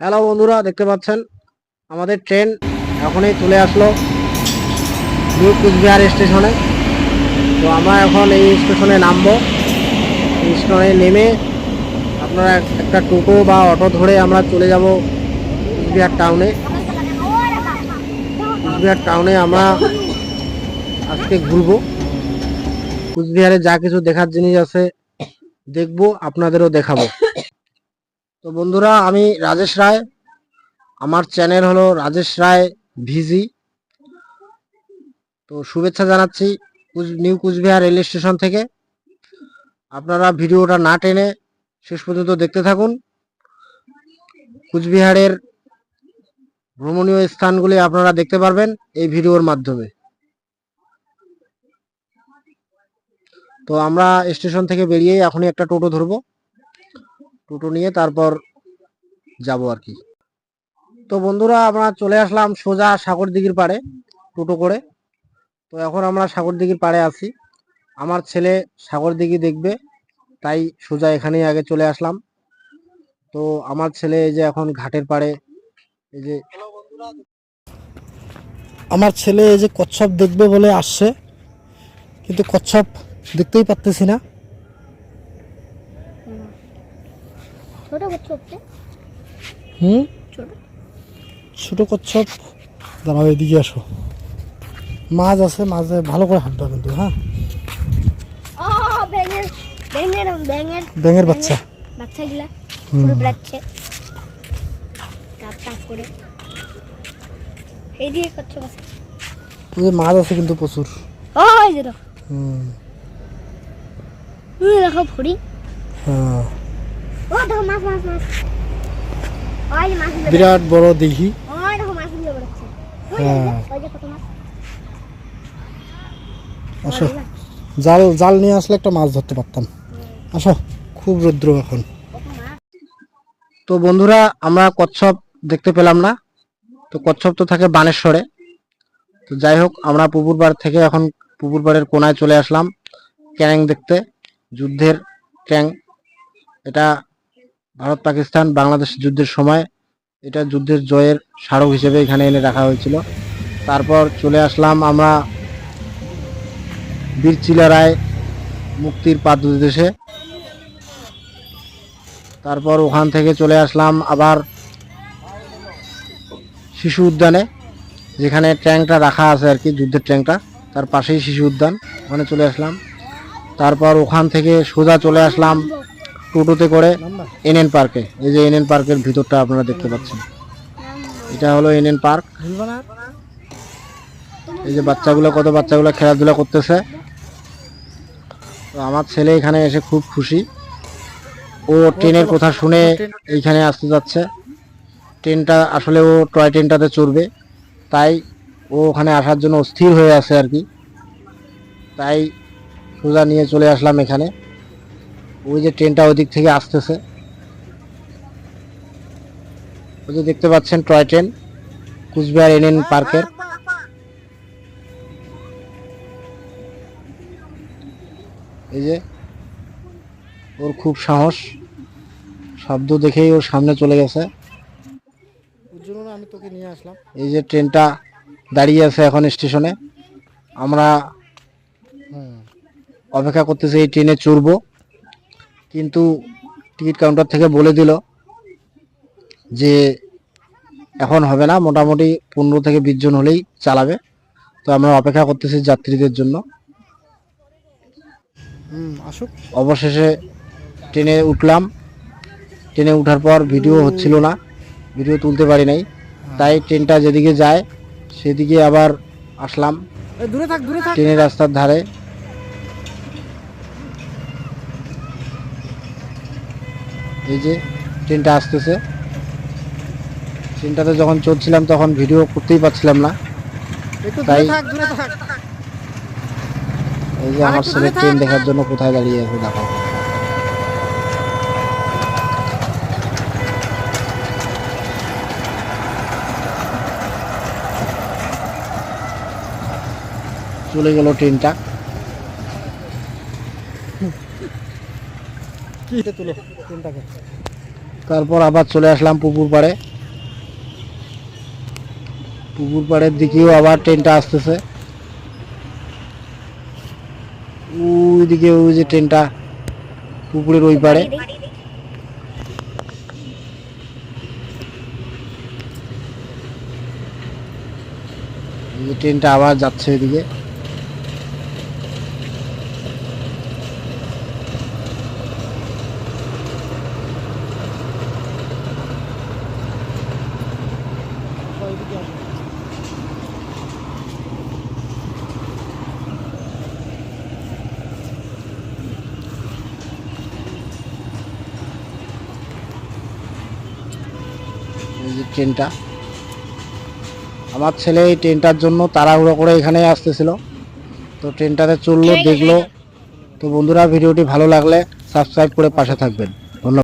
Hello বন্ধুরা, দেখতে পাচ্ছেন? আমাদের ট্রেন এখনই চলে আসলো নিউ কুচবিহার স্টেশনে। তো আমরা এখন এই স্টেশনে নামবো। এই স্টেশনে নেমে আপনারা একটা টোটো বা অটো ধরে আমরা চলে যাব কুচবিহার টাউনে কুচবিহার টাউনে আমরা আজকে ঘুরবো। কুচবিহারে যা কিছু দেখার জিনিস আছে, দেখব, আপনাদেরও দেখাবো। তো বন্ধুরা, আমি রাজেশ রায়। আমার চ্যানেল হলো রাজেশ রায় ভিজি। তো শুভেচ্ছা জানাচ্ছি নিউ কুচবিহার রেল স্টেশন থেকে। আপনারা ভিডিওটা না টেনে শেষ পর্যন্ত দেখতে থাকুন। কুচবিহারের ভ্রমণীয় স্থানগুলি আপনারা দেখতে পারবেন এই ভিডিওর মাধ্যমে। তো আমরা স্টেশন থেকে বেরিয়ে এখনই একটা টোটো ধরবো। টোটো নিয়ে তারপর যাব আর কি। তো বন্ধুরা, আমরা চলে আসলাম সোজা সাগর দিঘির পাড়ে টোটো করে। তো এখন আমরা সাগর দিঘির পাড়ে আছি। আমার ছেলে সাগর দিঘি দেখবে, তাই সোজা এখানেই আগে চলে আসলাম। তো আমার ছেলে এই যে এখন ঘাটের পাড়ে, এই যে আমার ছেলে এই যে কচ্ছপ দেখবে বলে আসছে। কিন্তু কচ্ছপ দেখতেই পারতেছি না ছোট করছে হুম? ছোট। কচ্ছপ। দাঁড়াও এদিকে আসো। মাছ আছে মাঝে ভালো করে হাঁটবা কিন্তু হ্যাঁ? ব্যাঙের বাচ্চা। বাচ্চাগুলা। পুরো বেড়াচ্ছে। করে। এই দিয়ে মাছ আছে কিন্তু প্রচুর। দেখো। হুম। দেখো হ্যাঁ। বিরাট বড় দিঘি। হ্যাঁ। আসো। জাল জাল নিয়ে আসলে একটা মাছ ধরতে পারতাম। আসো খুব রৌদ্র এখন। তো বন্ধুরা আমরা কচ্ছপ দেখতে পেলাম না। তো কচ্ছপ তো থাকে বানেশ্বরে। তো যাই হোক আমরা পুকুরপাড় থেকে এখন পুকুরপাড়ের কোনায় চলে আসলাম। ক্যাং দেখতে যুদ্ধের ক্যাং। এটা ভারত পাকিস্তান বাংলাদেশ যুদ্ধের সময় এটা যুদ্ধের জয়ের স্মারক হিসেবে এখানে এনে রাখা হয়েছিল। তারপর চলে আসলাম আমরা বীর চিলারায় মুক্তির পাদদেশে। তারপর ওখান থেকে চলে আসলাম আবার শিশু উদ্যানে, যেখানে ট্যাঙ্কটা রাখা আছে আর কি, যুদ্ধের ট্যাঙ্কটা তার পাশেই শিশু উদ্যান, ওখানে চলে আসলাম। তারপর ওখান থেকে সোজা চলে আসলাম টোটোতে করে এনএন পার্কে এই যে এনএন পার্কের ভিতরটা আপনারা দেখতে পাচ্ছেন। এটা হলো এনএন পার্ক এই যে বাচ্চাগুলো কত বাচ্চাগুলো খেলাধুলা করতেছে। তো আমার ছেলে এখানে এসে খুব খুশি। ও ট্রেনের কথা শুনে এইখানে আসতে যাচ্ছে। ট্রেনটা আসলে ও টয় ট্রেনটাতে চড়বে। তাই ও ওখানে আসার জন্য অস্থির হয়ে আছে আর কি। তাই সোজা নিয়ে চলে আসলাম এখানে। ওই যে ট্রেনটা ওই দিক থেকে আসতেছে। ওই যে দেখতে পাচ্ছেন টয় ট্রেন কুচবিহার এনএন পার্কের। এই যে ওর খুব সাহস। শব্দ দেখেই ওর সামনে চলে গেছে। আমি তোকে নিয়ে আসলাম। এই যে ট্রেনটা দাঁড়িয়ে আছে এখন স্টেশনে। আমরা অপেক্ষা করতেছি এই ট্রেনে চড়বো। কিন্তু টিকিট কাউন্টার থেকে বলে দিল যে এখন হবে না মোটামুটি পনেরো থেকে বিশ জন হলেই চালাবে। তো আমরা অপেক্ষা করতেছি যাত্রীদের জন্য। আসুক। অবশেষে ট্রেনে উঠলাম। ট্রেনে ওঠার পর ভিডিও হচ্ছিল না ভিডিও তুলতে পারি নাই। তাই ট্রেনটা যেদিকে যায় সেদিকে আবার আসলাম। ট্রেনের রাস্তার ধারে। এই যে ট্রেনটা আসতেছে। ট্রেনটাতে যখন চলছিলাম তখন ভিডিও করতেই পারছিলাম না। তাই- এই যে আমার ছেলে ট্রেন দেখার জন্য কোথায় দাঁড়িয়ে আছে দেখো চলে গেল ট্রেনটা। তারপর আবার চলে আসলাম পুকুর পাড়ে। পুকুর পাড়ের দিকেও আবার ট্রেনটা আসতেছে। ওই দিকে ওই যে ট্রেনটা পুকুরের ওই পাড়ে। ট্রেনটা আবার যাচ্ছে এদিকে। ট্রেনটা। আমার ছেলে এই ট্রেনটার জন্য তাড়াহুড়ো করে এখানে আসতেছিল। তো ট্রেনটাতে চলল দেখল। তো বন্ধুরা ভিডিওটি ভালো লাগলে সাবস্ক্রাইব করে পাশে থাকবেন।